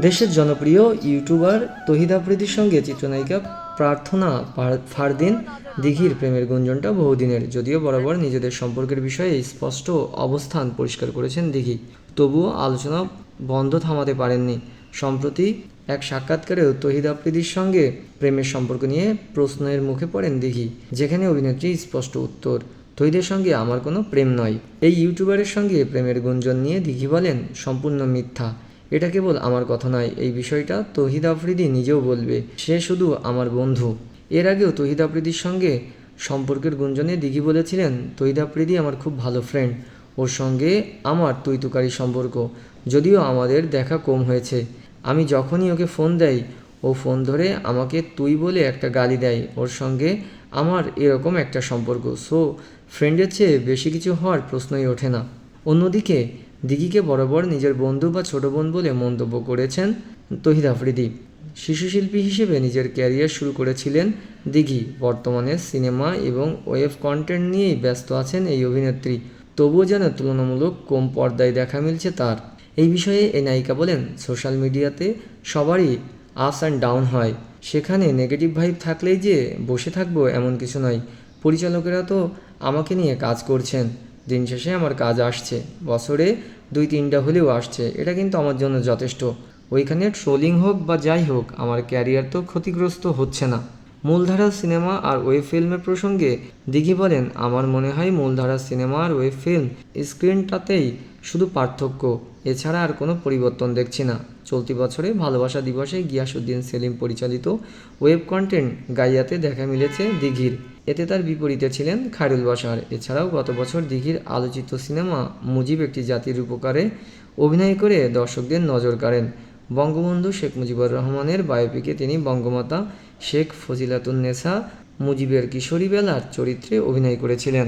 দেশের জনপ্রিয় ইউটিউবার তহিদ আফ্রিদির সঙ্গে চিত্রনায়িকা প্রার্থনা ফার- ফারদিন দিঘির প্রেমের গুঞ্জনটা বহুদিনের। যদিও বরাবর নিজেদের সম্পর্কের বিষয়ে স্পষ্ট অবস্থান পরিষ্কার করেছেন দিঘি। তবুও আলোচনা বন্ধ থামাতে পারেননি। সম্প্রতি এক সাক্ষাৎকারেও তহিদ আফ্রিদির সঙ্গে প্রেমের সম্পর্ক নিয়ে প্রশ্নের মুখে পড়েন দিঘি, যেখানে অভিনেত্রী স্পষ্ট উত্তর, তহিদের সঙ্গে আমার কোনো প্রেম নয়। এই ইউটিউবারের সঙ্গে প্রেমের গুঞ্জন নিয়ে দিঘি বলেন, সম্পূর্ণ মিথ্যা। এটা কেবল আমার কথা নয়, এই বিষয়টা তহিদ আফ্রিদি নিজেও বলবে, সে শুধু আমার বন্ধু। এর আগেও তহিদ আফ্রিদির সঙ্গে সম্পর্কের গুঞ্জনে দিঘি বলেছিলেন, তহিদ আফ্রিদি আমার খুব ভালো ফ্রেন্ড ওর সঙ্গে আমার তুই তুকারি সম্পর্ক, যদিও আমাদের দেখা কম হয়েছে। আমি যখনই ওকে ফোন দেই, ও ফোন ধরে আমাকে তুই বলে একটা গালি দেয়, ওর সঙ্গে আমার এরকম একটা সম্পর্ক। সো ফ্রেন্ডের চেয়ে বেশি কিছু হওয়ার প্রশ্নই ওঠে না। অন্যদিকে দিঘিকে বরাবর নিজের বন্ধু বা ছোট বোন বলে মন্তব্য করেছেন তহিদ আফ্রিদি। শিশুশিল্পী হিসেবে নিজের ক্যারিয়ার শুরু করেছিলেন দিঘি। বর্তমানে সিনেমা এবং ওয়েব কন্টেন্ট নিয়েই ব্যস্ত আছেন এই অভিনেত্রী। তবুও যেন তুলনামূলক কম পর্দায় দেখা মিলছে তার। এই বিষয়ে এই নায়িকা বলেন, সোশ্যাল মিডিয়াতে সবারই আপস অ্যান্ড ডাউন হয়। সেখানে নেগেটিভ ভাইব থাকলেই যে বসে থাকব এমন কিছু নয়। পরিচালকেরা তো আমাকে নিয়ে কাজ করছেন। দিন শেষে আমার কাজ আসছে, বছরে দুই তিনটা হলেও আসছে। এটা কিন্তু আমার জন্য যথেষ্ট। ওইখানে ট্রোলিং হোক বা যাই হোক, আমার ক্যারিয়ার তো ক্ষতিগ্রস্ত হচ্ছে না। মূলধারার সিনেমা আর ওয়েব ফিল্মের প্রসঙ্গে দিঘি বলেন, আমার মনে হয় মূলধারার সিনেমা আর ওয়েব ফিল্ম স্ক্রিনটাতেই শুধু পার্থক্য, এছাড়া আর কোনো পরিবর্তন দেখছি না। চলতি বছরে ভালোবাসা দিবসে গিয়াসুদ্দিন সেলিম পরিচালিত ওয়েব কন্টেন্ট গাইয়াতে দেখা মিলেছে দিঘির। এতে তার বিপরীতে ছিলেন খায়রুল বাসার এছাড়াও গত বছর দিঘির আলোচিত সিনেমা মুজিব একটি জাতির উপকারে অভিনয় করে দর্শকদের নজর কাড়েন। বঙ্গবন্ধু শেখ মুজিবুর রহমানের বায়োপিকে তিনি বঙ্গমাতা শেখ ফজিলাতুন্নেসা মুজিবের কিশোরী বেলার চরিত্রে অভিনয় করেছিলেন।